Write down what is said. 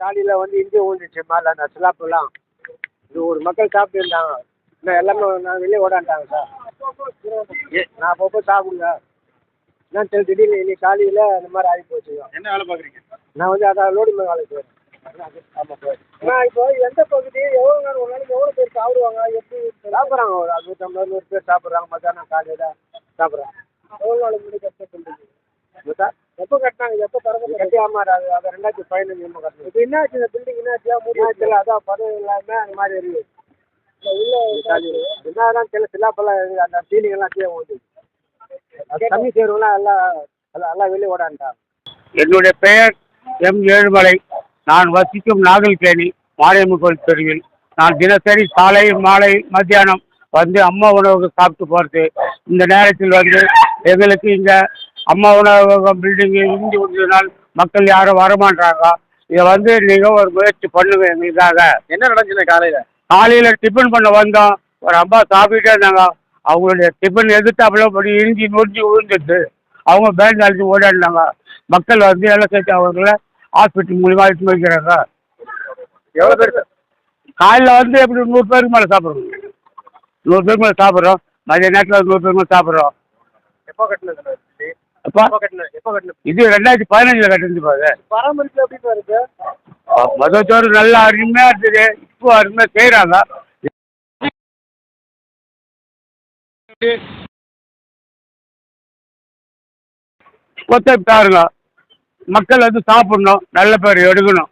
காலையில் வந்து இஞ்சி ஊந்துச்சு மேலே அந்த இது ஒரு மக்கள் சாப்பிட்டு இருந்தாங்க இன்னும் எல்லாமே நான் வெளியே ஓடாண்டாங்க சார். ஏ நான் அப்பப்போ சாப்பிடுங்க என்ன தெரியல திடீர்னு இன்னைக்கு காலையில் இந்த மாதிரி ஆகி போச்சு. என்ன வேலை பார்க்குறீங்க? நான் வந்து அதான் லோடு மேலே வேலைக்கு போகிறேன் ஆமாம் சார். நான் இப்போ எந்த பகுதி எவ்வளோ நேரம் ஒரு நாளைக்கு எவ்வளோ பேர் சாப்பிடுவாங்க? எப்படி? சாப்பிட்றாங்க ஒரு நூற்றம்பது நூறு பேர் சாப்பிட்றாங்க. மத்தியானம் காலையில் சாப்பிட்றாங்க. எவ்வளோ நாளைக்கு முன்னாடி கட்ட சொல்லுங்க சார் எப்போ கட்டினாங்க எப்போ திறந்து கட்டி ஆமாம் அது அது ரெண்டாயிரத்தி பதினஞ்சு நம்ம கட்டணும் இப்போ என்னாச்சு இந்த பில்டிங் என்னாச்சு மூணாச்சு அதான் பதவி இல்லாமல் அந்த மாதிரி இருக்குது. உள்ள என்னதான் தெரியல சிலாப்பெல்லாம் அந்த சீலிங் எல்லாம் கீழே ஓடுது அது கம்மி செய்கிறவங்களாம் எல்லாம் எல்லாம் எல்லாம் வெளியே ஓடான்ட்டாங்க. என்னுடைய பெயர் எம். ஏழுமலை. நான் வசிக்கும் நாகல்கேணி மாரியம்மன் கோயில் தெருவில். நான் தினசரி காலை மாலை மத்தியானம் வந்து அம்மா உணவகம் சாப்பிட்டு போகிறது இந்த நேரத்தில் வந்து எங்களுக்கு இங்க அம்மா உணவகம் பில்டிங் இடிஞ்சு விட்டதுனால் மக்கள் யாரும் வரமாட்டாங்க. இதை வந்து நீங்கள் ஒரு முயற்சி பண்ணுங்க எங்களுக்காக. என்ன நடந்துச்சு காலையில்? காலையில் டிஃபன் பண்ண வந்தோம். ஒரு அம்மா சாப்பிட்டுட்டே இருந்தாங்க. அவங்களுடைய டிஃபன் எதிர்த்தாப்புல படி இஞ்சி நொடிஞ்சு விழுந்துச்சு அவங்க பேண்ட் அழைச்சி ஓடாடினாங்க மக்கள் வந்து எல்லாம் சேர்த்து அவங்கள ஹாஸ்பிட்டல் மூலிமா எடுத்து வைக்கிறாங்க எவ்வளோ பேர் காலையில் வந்து எப்படி நூறு பேருக்கு மேலே சாப்பிட்றோம். நூறு பேருக்கு மேலே சாப்பிட்றோம். மதிய நேரத்தில் நூறு பேருக்கு மேலே சாப்பிட்றோம். எப்போ கட்டினது? அப்போ எப்போ கட்டினது இது ரெண்டாயிரத்தி பதினஞ்சில் கட்டிருந்து பாரு. பராமரிப்பு எப்படி இருக்கு? நல்லா அருமையாக இருக்குது. இப்போ அருமையாக செய்கிறாங்க கொத்தப் பாருங்க மக்கள் வந்து சாப்பிடணும். நல்ல பேர் எடுக்கணும்.